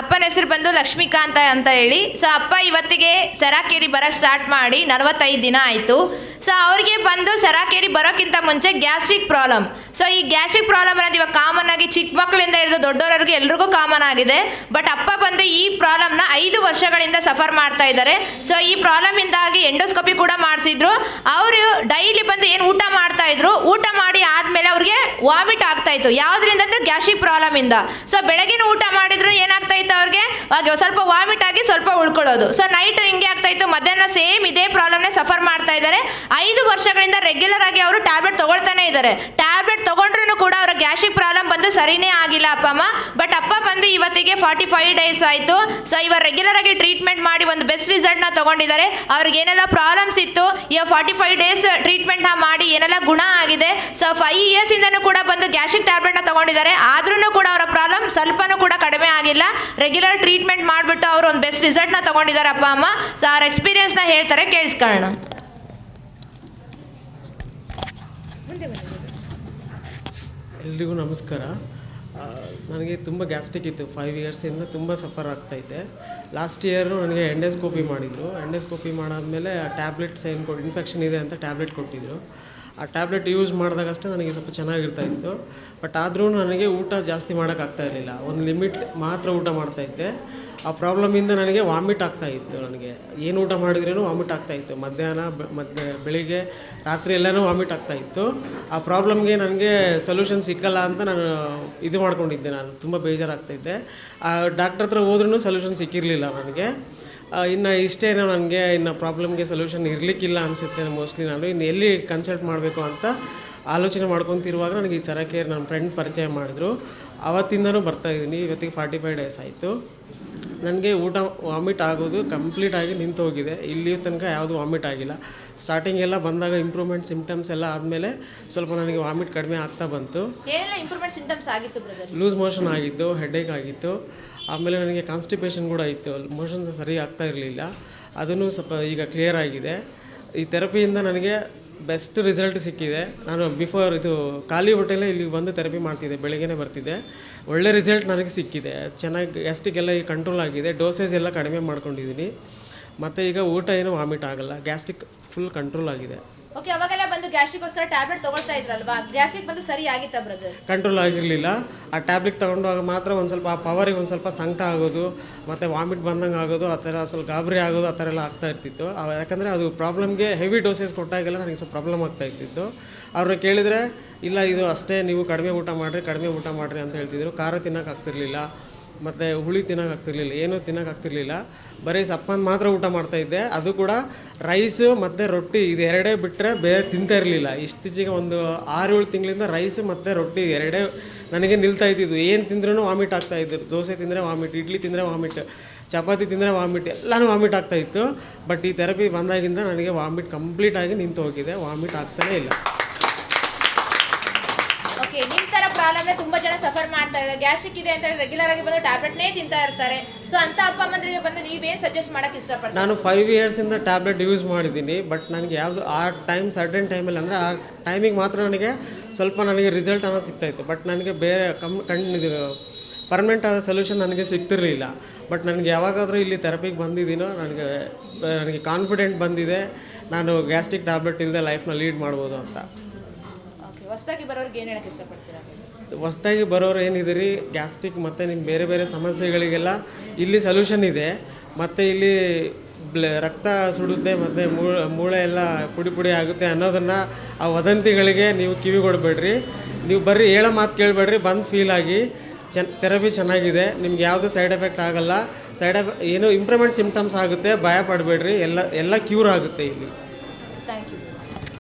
ಅಪ್ಪನ ಹೆಸರು ಬಂದು ಲಕ್ಷ್ಮೀಕಾಂತ ಅಂತ ಹೇಳಿ. ಸೊ ಅಪ್ಪ ಇವತ್ತಿಗೆ ಸರಾಕೇರಿ ಬರೋಕ್ಕೆ ಸ್ಟಾರ್ಟ್ ಮಾಡಿ ನಲವತ್ತೈದು ದಿನ ಆಯಿತು. ಸೊ ಅವ್ರಿಗೆ ಬಂದು ಸರಾಕೇರಿ ಬರೋಕ್ಕಿಂತ ಮುಂಚೆ ಗ್ಯಾಸ್ಟ್ರಿಕ್ ಪ್ರಾಬ್ಲಮ್ ಸೊ ಈ ಗ್ಯಾಸ್ಟ್ರಿಕ್ ಪ್ರಾಬ್ಲಮ್ ಅನ್ನೋದು ಇವಾಗ ಕಾಮನ್ ಆಗಿ ಚಿಕ್ಕ ಮಕ್ಕಳಿಂದ ಹಿಡಿದು ದೊಡ್ಡವರವರೆಗೂ ಎಲ್ರಿಗೂ ಕಾಮನ್ ಆಗಿದೆ. ಬಟ್ ಅಪ್ಪ ಬಂದು ಈ ಪ್ರಾಬ್ಲಮ್ನ ಐದು ವರ್ಷಗಳಿಂದ ಸಫರ್ ಮಾಡ್ತಾ ಇದ್ದಾರೆ. ಸೊ ಈ ಪ್ರಾಬ್ಲಮಿಂದಾಗಿ ಎಂಡೋಸ್ಕೋಪಿ ಕೂಡ ಮಾಡಿಸಿದ್ರು. ಅವರು ಡೈಲಿ ಬಂದು ಏನು ಊಟ ಮಾಡ್ತಾ ಇದ್ರು? ಊಟ ಮಾಡಿ ಆದಮೇಲೆ ಅವ್ರಿಗೆ ವಾಮಿಟ್ ಆಗ್ತಾ ಇತ್ತು. ಯಾವುದರಿಂದ ಅಂದರೆ ಗ್ಯಾಸ್ಟ್ರಿಕ್ ಪ್ರಾಬ್ಲಮ್ ಇಂದ. ಸೊ ಬೆಳಗಿನ ಊಟ ಮಾಡಿದ್ರು ಏನಾಗ್ತಾ ಇತ್ತು ಅವ್ರಿಗೆ? ಸ್ವಲ್ಪ ವಾಮಿಟ್ ಆಗಿ ಸ್ವಲ್ಪ ಉಳ್ಕೊಳ್ಳೋದು. ಸೊ ನೈಟ್ ಹಿಂಗೆ ಆಗ್ತಾ ಇತ್ತು. ಮಧ್ಯಾಹ್ನ ಸೇಮ್ ಇದೇ ಪ್ರಾಬ್ಲಮ್ನೇ ಸಫರ್ ಮಾಡ್ತಾ ಇದ್ದಾರೆ. ಐದು ವರ್ಷಗಳಿಂದ ರೆಗ್ಯುಲರ್ ಆಗಿ ಅವರು ಟ್ಯಾಬ್ಲೆಟ್ ತಗೊಳ್ತಾನೆ ಇದ್ದಾರೆ. ಟ್ಯಾಬ್ಲೆಟ್ ತಗೊಂಡ್ರು ಕೂಡ ಅವರ ಗ್ಯಾಸ್ಟ್ರಿಕ್ ಪ್ರಾಬ್ಲಮ್ ಬಂದು ಸರಿನೇ ಆಗಿಲ್ಲ ಅಪ್ಪ ಅಮ್ಮ ಬಟ್ ಅಪ್ಪ ಬಂದು ಇವತ್ತಿಗೆ ಫಾರ್ಟಿ ಫೈವ್ ಡೇಸ್ ಆಯಿತು. ಸೊ ಇವಾಗ ರೆಗ್ಯುಲರ್ ಆಗಿ ಟ್ರೀಟ್ಮೆಂಟ್ ಮಾಡಿ ಒಂದು ಬೆಸ್ಟ್ ರಿಸಲ್ಟ್ನ ತಗೊಂಡಿದ್ದಾರೆ. ಅವ್ರಿಗೆ ಏನೆಲ್ಲ ಪ್ರಾಬ್ಲಮ್ಸ್ ಇತ್ತು ಇವಾಗ ಫಾರ್ಟಿ ಫೈವ್ ಡೇಸ್ ಟ್ರೀಟ್ಮೆಂಟ್ನ ಮಾಡಿ ಏನೆಲ್ಲ ಗುಣ ಆಗಿದೆ. ಸೊ ಫೈವ್ ಇಯರ್ಸಿಂದನೂ ಕೂಡ ಬಂದು ಗ್ಯಾಸ್ಟ್ರಿಕ್ ಟ್ಯಾಬ್ಲೆಟ್ನ ತಗೊಂಡಿದ್ದಾರೆ. ಆದ್ರೂ ಕೂಡ ಅವರ ಪ್ರಾಬ್ಲಮ್ ಸ್ವಲ್ಪನೂ ಕೂಡ ಕಡಿಮೆ ಆಗಿಲ್ಲ. ರೆಗ್ಯುಲರ್ ಟ್ರೀಟ್ಮೆಂಟ್ ಮಾಡಿಬಿಟ್ಟು ಅವರು ಒಂದು ಬೆಸ್ಟ್ ರಿಸಲ್ಟ್ನ ತಗೊಂಡಿದ್ದಾರೆ ಅಪ್ಪ, ಅಮ್ಮ. ಸೊ ಅವ್ರ ಎಕ್ಸ್ಪೀರಿಯನ್ಸ್ನ ಹೇಳ್ತಾರೆ, ಕೇಳಿಸ್ಕೊಳ್ಳೋಣ. ಎಲ್ರಿಗೂ ನಮಸ್ಕಾರ. ನನಗೆ ತುಂಬ ಗ್ಯಾಸ್ಟ್ರಿಕ್ ಇತ್ತು. ಫೈವ್ ಇಯರ್ಸಿಂದ ತುಂಬ ಸಫರ್ ಆಗ್ತೈತೆ ಲಾಸ್ಟ್ ಇಯರು ನನಗೆ ಎಂಡೆಸ್ಕೋಪಿ ಮಾಡಿದರು. ಎಂಡೆಸ್ಕೋಪಿ ಮಾಡಾದಮೇಲೆ ಟ್ಯಾಬ್ಲೆಟ್ಸ್ ಏನು ಕೊಟ್ಟು ಇನ್ಫೆಕ್ಷನ್ ಇದೆ ಅಂತ ಟ್ಯಾಬ್ಲೆಟ್ ಕೊಟ್ಟಿದ್ದರು ಆ ಟ್ಯಾಬ್ಲೆಟ್ ಯೂಸ್ ಮಾಡಿದಾಗಷ್ಟೇ ನನಗೆ ಸ್ವಲ್ಪ ಚೆನ್ನಾಗಿರ್ತಾ ಇತ್ತು. ಬಟ್ ಆದರೂ ನನಗೆ ಊಟ ಜಾಸ್ತಿ ಮಾಡೋಕ್ಕಾಗ್ತಾ ಇರಲಿಲ್ಲ. ಒಂದು ಲಿಮಿಟ್ ಮಾತ್ರ ಊಟ ಮಾಡ್ತಾಯಿದ್ದೆ ಆ ಪ್ರಾಬ್ಲಮಿಂದ ನನಗೆ ವಾಮಿಟ್ ಆಗ್ತಾ ಇತ್ತು. ನನಗೆ ಏನು ಊಟ ಮಾಡಿದ್ರೂ ವಾಮಿಟ್ ಆಗ್ತಾ ಇತ್ತು. ಮಧ್ಯಾಹ್ನ ಮಧ್ಯ, ಬೆಳಿಗ್ಗೆ, ರಾತ್ರಿ ಎಲ್ಲನೂ ವಾಮಿಟ್ ಆಗ್ತಾ ಇತ್ತು. ಆ ಪ್ರಾಬ್ಲಮ್ಗೆ ನನಗೆ ಸೊಲ್ಯೂಷನ್ ಸಿಕ್ಕಲ್ಲ ಅಂತ ನಾನು ಇದು ಮಾಡ್ಕೊಂಡಿದ್ದೆ ನಾನು. ತುಂಬ ಬೇಜಾರಾಗ್ತಾಯಿದ್ದೆ ಆ ಡಾಕ್ಟ್ರ ಹತ್ರ ಹೋದ್ರೂ ಸೊಲ್ಯೂಷನ್ ಸಿಕ್ಕಿರಲಿಲ್ಲ ನನಗೆ. ಇನ್ನು ಇಷ್ಟೇನೋ ನನಗೆ ಇನ್ನು ಪ್ರಾಬ್ಲಮ್ಗೆ ಸೊಲ್ಯೂಷನ್ ಇರಲಿಕ್ಕಿಲ್ಲ ಅನಿಸುತ್ತೆ ಮೋಸ್ಟ್ಲಿ ನಾನು. ಇನ್ನು ಎಲ್ಲಿ ಕನ್ಸಲ್ಟ್ ಮಾಡಬೇಕು ಅಂತ ಆಲೋಚನೆ ಮಾಡ್ಕೊತಿರುವಾಗ ನನಗೆ ಈ ಸರಕೇರ್ ನನ್ನ ಫ್ರೆಂಡ್ ಪರಿಚಯ ಮಾಡಿದ್ರು. ಆವತ್ತಿಂದನೂ ಬರ್ತಾಯಿದ್ದೀನಿ ಇವತ್ತಿಗೆ ಫಾರ್ಟಿ ಫೈವ್ ಡೇಸ್ ಆಯಿತು. ನನಗೆ ಊಟ ವಾಮಿಟ್ ಆಗೋದು ಕಂಪ್ಲೀಟಾಗಿ ನಿಂತು ಹೋಗಿದೆ ಇಲ್ಲಿ ತನಕ ಯಾವುದು ವಾಮಿಟ್ ಆಗಿಲ್ಲ. ಸ್ಟಾರ್ಟಿಂಗ್ ಎಲ್ಲ ಬಂದಾಗ ಇಂಪ್ರೂವ್ಮೆಂಟ್ ಸಿಂಪ್ಟಮ್ಸ್ ಎಲ್ಲ ಆದಮೇಲೆ ಸ್ವಲ್ಪ ನನಗೆ ವಾಮಿಟ್ ಕಡಿಮೆ ಆಗ್ತಾ ಬಂತು. ಇಂಪ್ರೂವ್ಮೆಂಟ್ ಸಿಂಪ್ಟಮ್ಸ್ ಆಗಿತ್ತು ಲೂಸ್ ಮೋಷನ್ ಆಗಿತ್ತು ಹೆಡೇಕ್ ಆಗಿತ್ತು. ಆಮೇಲೆ ನನಗೆ ಕಾನ್ಸ್ಟಿಪೇಷನ್ ಕೂಡ ಇತ್ತು. ಮೋಷನ್ಸ್ ಸರಿ ಆಗ್ತಾ ಇರಲಿಲ್ಲ. ಅದನ್ನು ಸ್ವಲ್ಪ ಈಗ ಕ್ಲಿಯರ್ ಆಗಿದೆ. ಈ ಥೆರಪಿಯಿಂದ ನನಗೆ ಬೆಸ್ಟ್ ರಿಸಲ್ಟ್ ಸಿಕ್ಕಿದೆ. ನಾನು ಬಿಫೋರ್ ಇದು ಖಾಲಿ ಹೊಟ್ಟೆಲೇ ಇಲ್ಲಿಗೆ ಬಂದು ಥೆರಪಿ ಮಾಡ್ತಿದ್ದೆ, ಬೆಳಗ್ಗೆನೇ ಬರ್ತಿದ್ದೆ. ಒಳ್ಳೆ ರಿಸಲ್ಟ್ ನನಗೆ ಸಿಕ್ಕಿದೆ. ಚೆನ್ನಾಗಿ ಗ್ಯಾಸ್ಟಿಕ್ಕೆಲ್ಲ ಈಗ ಕಂಟ್ರೋಲ್ ಆಗಿದೆ. ಡೋಸೇಜ್ ಎಲ್ಲ ಕಡಿಮೆ ಮಾಡ್ಕೊಂಡಿದ್ದೀನಿ. ಮತ್ತು ಈಗ ಊಟ ಏನು ವಾಮಿಟ್ ಆಗಲ್ಲ. ಗ್ಯಾಸ್ಟಿಕ್ ಫುಲ್ ಕಂಟ್ರೋಲ್ ಆಗಿದೆ. ಓಕೆ ಅವಾಗೆಲ್ಲ ಬಂದು ಗ್ಯಾಸ್ಟ್ರಿಕ್ಗೋಸ್ಕರ ಟ್ಯಾಬ್ಲೆಟ್ ತಗೊಳ್ತಾ ಇದ್ರಲ್ವಾ? ಗ್ಯಾಸ್ಟ್ರಿಕ್ ಬಂದು ಸರಿ ಆಗಿತ್ತಾ ಬ್ರದರ್ ಕಂಟ್ರೋಲ್ ಆಗಿರಲಿಲ್ಲ. ಆ ಟ್ಯಾಬ್ಲೆಟ್ ತಗೊಂಡಾಗ ಮಾತ್ರ ಒಂದು ಸ್ವಲ್ಪ ಆ ಪವರಿಗೆ ಒಂದು ಸ್ವಲ್ಪ ಸಂಕಟ ಆಗೋದು, ಮತ್ತು ವಾಮಿಟ್ ಬಂದಂಗೆ ಆಗೋದು, ಆ ಥರ ಸ್ವಲ್ಪ ಗಾಬರಿ ಆಗೋದು, ಆ ಥರ ಎಲ್ಲ ಆಗ್ತಾ ಇರ್ತಿತ್ತು. ಯಾಕಂದರೆ ಅದು ಪ್ರಾಬ್ಲಮ್ಗೆ ಹೆವಿ ಡೋಸೇಸ್ ಕೊಟ್ಟಾಗೆಲ್ಲ ನನಗೆ ಸ್ವಲ್ಪ ಪ್ರಾಬ್ಲಮ್ ಆಗ್ತಾ ಇರ್ತಿತ್ತು. ಅವ್ರನ್ನ ಕೇಳಿದರೆ, ಇಲ್ಲ, ಇದು ಅಷ್ಟೇ, ನೀವು ಕಡಿಮೆ ಊಟ ಮಾಡಿರಿ, ಕಡಿಮೆ ಊಟ ಮಾಡಿರಿ ಅಂತ ಹೇಳ್ತಿದ್ರು. ಖಾರ ತಿನ್ನೋಕೆ ಆಗ್ತಿರ್ಲಿಲ್ಲ. ಮತ್ತು ಹುಳಿ ತಿನ್ನೋಕೆ ಆಗ್ತಿರ್ಲಿಲ್ಲ, ಏನೂ ತಿನ್ನೋಕೆ ಆಗ್ತಿರ್ಲಿಲ್ಲ. ಬರೀ ಸಪ್ಪಂದು ಮಾತ್ರ ಊಟ ಮಾಡ್ತಾಯಿದ್ದೆ ಅದು ಕೂಡ ರೈಸು ಮತ್ತು ರೊಟ್ಟಿ ಇದೆರಡೇ ಬಿಟ್ಟರೆ ಬೇರೆ ತಿಂತಾ ಇರಲಿಲ್ಲ. ಇತ್ತೀಚೆಗೆ ಒಂದು ಆರು ಏಳು ತಿಂಗಳಿಂದ ರೈಸ್ ಮತ್ತು ರೊಟ್ಟಿ ಎರಡೇ ನನಗೆ ನಿಲ್ತಾ ಇದ್ದಿದ್ದು. ಏನು ತಿಂದ್ರೂ ವಾಮಿಟ್ ಆಗ್ತಾ ಇದ್ದು ದೋಸೆ ತಿಂದರೆ ವಾಮಿಟ್ ಇಡ್ಲಿ ತಿಂದರೆ ವಾಮಿಟ್ ಚಪಾತಿ ತಿಂದರೆ ವಾಮಿಟ್ ಎಲ್ಲನೂ ವಾಮಿಟ್ ಆಗ್ತಾಯಿತ್ತು ಬಟ್ ಈ ಥೆರಪಿ ಬಂದಾಗಿಂದ ನನಗೆ ವಾಮಿಟ್ ಕಂಪ್ಲೀಟಾಗಿ ನಿಂತು ಹೋಗಿದೆ. ವಾಮಿಟ್ ಆಗ್ತಾನೇ ಇಲ್ಲ. ಓಕೆ, ನಿಮ್ ತರ ಪ್ರಾಬ್ಲಮ್ ತುಂಬಾ ಜನ ಸಫರ್ ಮಾಡ್ತಾ ಇದ್ದಾರೆ. ಗ್ಯಾಸ್ಟ್ರಿಕ್ ಇದೆ ಅಂತ ರೆಗ್ಯುಲರ್ ಆಗಿ ಬಂದು ಟ್ಯಾಬ್ಲೆಟ್ನೇ ತಿಂತಾ ಇರ್ತಾರೆ. ಸೊ ಅಂತ ಅಪ್ಪ ಅಮ್ಮಂದ್ರಿಗೆ ಬಂದು ನೀವೇನ್ ಸಜೆಸ್ಟ್ ಮಾಡಕ್ ಇಷ್ಟಪಡ್ತೀರಾ? ನಾನು ಫೈವ್ ಇಯರ್ಸಿಂದ ಟ್ಯಾಬ್ಲೆಟ್ ಯೂಸ್ ಮಾಡಿದ್ದೀನಿ ಬಟ್ ನನಗೆ ಯಾವುದು ಆ ಟೈಮ್ ಸರ್ಟನ್ ಟೈಮಲ್ಲಿ ಅಂದರೆ ಆ ಟೈಮಿಗೆ ಮಾತ್ರ ನನಗೆ ಸ್ವಲ್ಪ ನನಗೆ ರಿಸಲ್ಟ್ ಅನ್ನೋ ಸಿಗ್ತಾಯಿತ್ತು ಬಟ್ ನನಗೆ ಬೇರೆ ಕಮ್ ಕಣ್ ಇದು ಪರ್ಮನೆಂಟ್ ಆದ ಸೊಲ್ಯೂಷನ್ ನನಗೆ ಸಿಗ್ತಿರಲಿಲ್ಲ. ಬಟ್ ನನಗೆ ಯಾವಾಗಾದರೂ ಇಲ್ಲಿ ಥೆರಪಿಗೆ ಬಂದಿದ್ದೀನೋ, ನನಗೆ ನನಗೆ ಕಾನ್ಫಿಡೆಂಟ್ ಬಂದಿದೆ. ನಾನು ಗ್ಯಾಸ್ಟ್ರಿಕ್ ಟ್ಯಾಬ್ಲೆಟ್ ಇಲ್ಲದೆ ಲೈಫ್ನ ಲೀಡ್ ಮಾಡ್ಬೋದು ಅಂತ. ಹೊಸದಾಗಿ ಬರೋರಿಗೆ ಏನು ಹೇಳಕ್ಕೆ ಇಷ್ಟಪಡ್ತೀರಾ? ಹೊಸ್ದಾಗಿ ಬರೋರು ಏನಿದೆ ಗ್ಯಾಸ್ಟ್ರಿಕ್ ಮತ್ತು ನಿಮ್ಮ ಬೇರೆ ಬೇರೆ ಸಮಸ್ಯೆಗಳಿಗೆಲ್ಲ ಇಲ್ಲಿ ಸೊಲ್ಯೂಷನ್ ಇದೆ. ಮತ್ತು ಇಲ್ಲಿ ಬ್ಲ ರಕ್ತ ಸುಡುತ್ತೆ ಮತ್ತು ಮೂಳೆ ಮೂಳೆ ಎಲ್ಲ ಪುಡಿ ಪುಡಿ ಆಗುತ್ತೆ ಅನ್ನೋದನ್ನು ಆ ವದಂತಿಗಳಿಗೆ ನೀವು ಕಿವಿ ಕೊಡಬೇಡ್ರಿ. ನೀವು ಬರ್ರಿ ಹೇಳೋ ಮಾತು ಕೇಳಬೇಡ್ರಿ ಬಂದು ಫೀಲ್ ಆಗಿ. ಚೆನ್ನ ಥೆರಪಿ ಚೆನ್ನಾಗಿದೆ. ನಿಮ್ಗೆ ಯಾವುದೇ ಸೈಡ್ ಎಫೆಕ್ಟ್ ಆಗಲ್ಲ. ಸೈಡ್ ಎಫೆಕ್ಟ್ ಏನು ಇಂಪ್ರೂವ್ಮೆಂಟ್ ಸಿಮ್ಟಮ್ಸ್ ಆಗುತ್ತೆ ಭಯ ಪಡಬೇಡ್ರಿ. ಎಲ್ಲ ಎಲ್ಲ ಕ್ಯೂರ್ ಆಗುತ್ತೆ ಇಲ್ಲಿ. Thank you